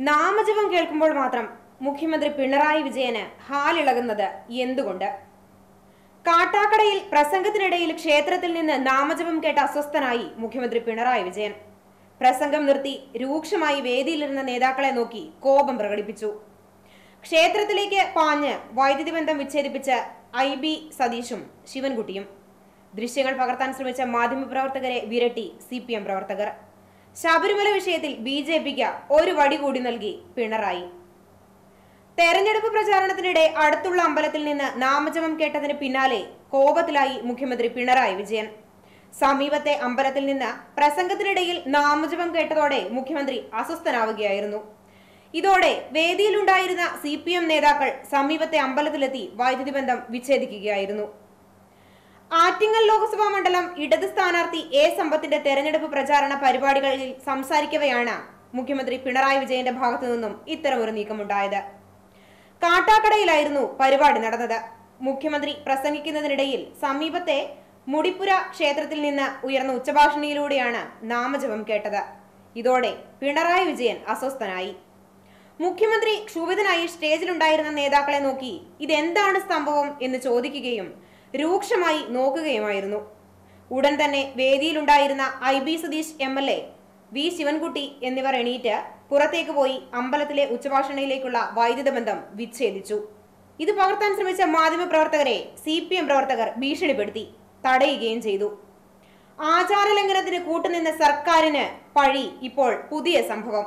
നാമജപം കേൾക്കുമ്പോൾ മാത്രം മുഖ്യമന്ത്രി പിണറായി വിജയന് ഹാലിളകുന്നത് എന്തുകൊണ്ട്? കാട്ടാക്കടയിൽ പ്രസംഗത്തിനിടയിൽ ക്ഷേത്രത്തിൽ നിന്ന് നാമജപം കേട്ട അസ്വസ്ഥനായി മുഖ്യമന്ത്രി പിണറായി വിജയൻ. പ്രസംഗം നിർത്തി രൂക്ഷമായി വേദിയിലിരുന്ന നേതാക്കളെ നോക്കി കോപം പ്രകടിപ്പിച്ചു. ക്ഷേത്രത്തിലേക്ക് പാഞ്ഞ് വൈദ്യുതി ബന്ധം വിച്ഛേദിപ്പിച്ച ഐ ബി സതീഷും ശിവൻകുട്ടിയും. ദൃശ്യങ്ങൾ പകർത്താൻ ശ്രമിച്ച മാധ്യമപ്രവർത്തകരെ വിരട്ടി സി പി എം പ്രവർത്തകർ. ശബരിമല വിഷയത്തിൽ ബി ജെ പിക്ക് ഒരു വടി കൂടി നൽകി പിണറായി. തെരഞ്ഞെടുപ്പ് പ്രചാരണത്തിനിടെ അടുത്തുള്ള അമ്പലത്തിൽ നിന്ന് നാമജപം കേട്ടതിന് പിന്നാലെ കോപത്തിലായി മുഖ്യമന്ത്രി പിണറായി വിജയൻ. സമീപത്തെ അമ്പലത്തിൽ നിന്ന് പ്രസംഗത്തിനിടയിൽ നാമജപം കേട്ടതോടെ മുഖ്യമന്ത്രി അസ്വസ്ഥനാവുകയായിരുന്നു. ഇതോടെ വേദിയിലുണ്ടായിരുന്ന സി പി എം നേതാക്കൾ സമീപത്തെ അമ്പലത്തിലെത്തി വൈദ്യുതി ബന്ധം വിച്ഛേദിക്കുകയായിരുന്നു. ആറ്റിങ്ങൽ ലോക്സഭാ മണ്ഡലം ഇടത് സ്ഥാനാർത്ഥി എ സമ്പത്തിന്റെ തെരഞ്ഞെടുപ്പ് പ്രചാരണ പരിപാടികളിൽ സംസാരിക്കവെയാണ് മുഖ്യമന്ത്രി പിണറായി വിജയന്റെ ഭാഗത്തു നിന്നും ഇത്തരമൊരു നീക്കമുണ്ടായത്. കാട്ടാക്കടയിലായിരുന്നു പരിപാടി നടന്നത്. മുഖ്യമന്ത്രി പ്രസംഗിക്കുന്നതിനിടയിൽ സമീപത്തെ മുടിപ്പുര ക്ഷേത്രത്തിൽ നിന്ന് ഉയർന്ന ഉച്ചഭാഷണിയിലൂടെയാണ് നാമജപം കേട്ടത്. ഇതോടെ പിണറായി വിജയൻ അസ്വസ്ഥനായി. മുഖ്യമന്ത്രി ക്ഷുഭിതനായി സ്റ്റേജിലുണ്ടായിരുന്ന നേതാക്കളെ നോക്കി ഇതെന്താണ് സംഭവം എന്ന് ചോദിക്കുകയും രൂക്ഷമായി നോക്കുകയുമായിരുന്നു. ഉടൻ തന്നെ വേദിയിലുണ്ടായിരുന്ന I B Satheesh M L A V Sivankutty എന്നിവർ എണീറ്റ് പുറത്തേക്ക് പോയി അമ്പലത്തിലെ ഉച്ചഭാഷണയിലേക്കുള്ള വൈദ്യുത ബന്ധം വിച്ഛേദിച്ചു. ഇത് പകർത്താൻ ശ്രമിച്ച മാധ്യമപ്രവർത്തകരെ സി പി എം പ്രവർത്തകർ ഭീഷണിപ്പെടുത്തി തടയുകയും ചെയ്തു. ആചാരലംഘനത്തിന് കൂട്ടുനിന്ന സർക്കാരിന് പഴി ഇപ്പോൾ പുതിയ സംഭവം.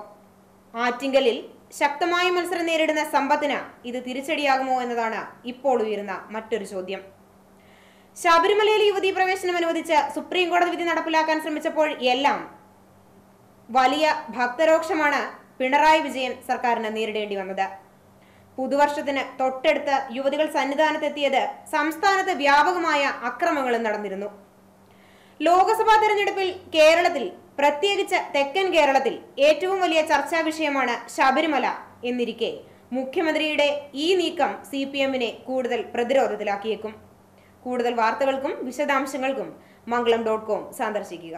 ആറ്റിങ്കലിൽ ശക്തമായ മത്സരം നേരിടുന്ന സമ്പത്തിന് ഇത് തിരിച്ചടിയാകുമോ എന്നതാണ് ഇപ്പോൾ ഉയരുന്ന മറ്റൊരു ചോദ്യം. ശബരിമലയിൽ യുവതീ പ്രവേശനം അനുവദിച്ച് സുപ്രീം കോടതി വിധി നടപ്പിലാക്കാൻ ശ്രമിച്ചപ്പോൾ എല്ലാം വലിയ ഭക്തരോക്ഷമാണ് പിണറായി വിജയൻ സർക്കാരിന് നേരിടേണ്ടി വന്നത്. പുതുവർഷത്തിന് തൊട്ടടുത്ത് യുവതികൾ സന്നിധാനത്തെത്തിയത് സംസ്ഥാനത്ത് വ്യാപകമായ അക്രമങ്ങളും നടന്നിരുന്നു. ലോക്സഭാ തെരഞ്ഞെടുപ്പിൽ കേരളത്തിൽ പ്രത്യേകിച്ച് തെക്കൻ കേരളത്തിൽ ഏറ്റവും വലിയ ചർച്ചാ വിഷയമാണ് ശബരിമല എന്നിരിക്കെ മുഖ്യമന്ത്രിയുടെ ഈ നീക്കം സി കൂടുതൽ പ്രതിരോധത്തിലാക്കിയേക്കും. കൂടുതൽ വാർത്തകൾക്കും വിശദാംശങ്ങൾക്കും മംഗളം ഡോട്ട് കോം സന്ദർശിക്കുക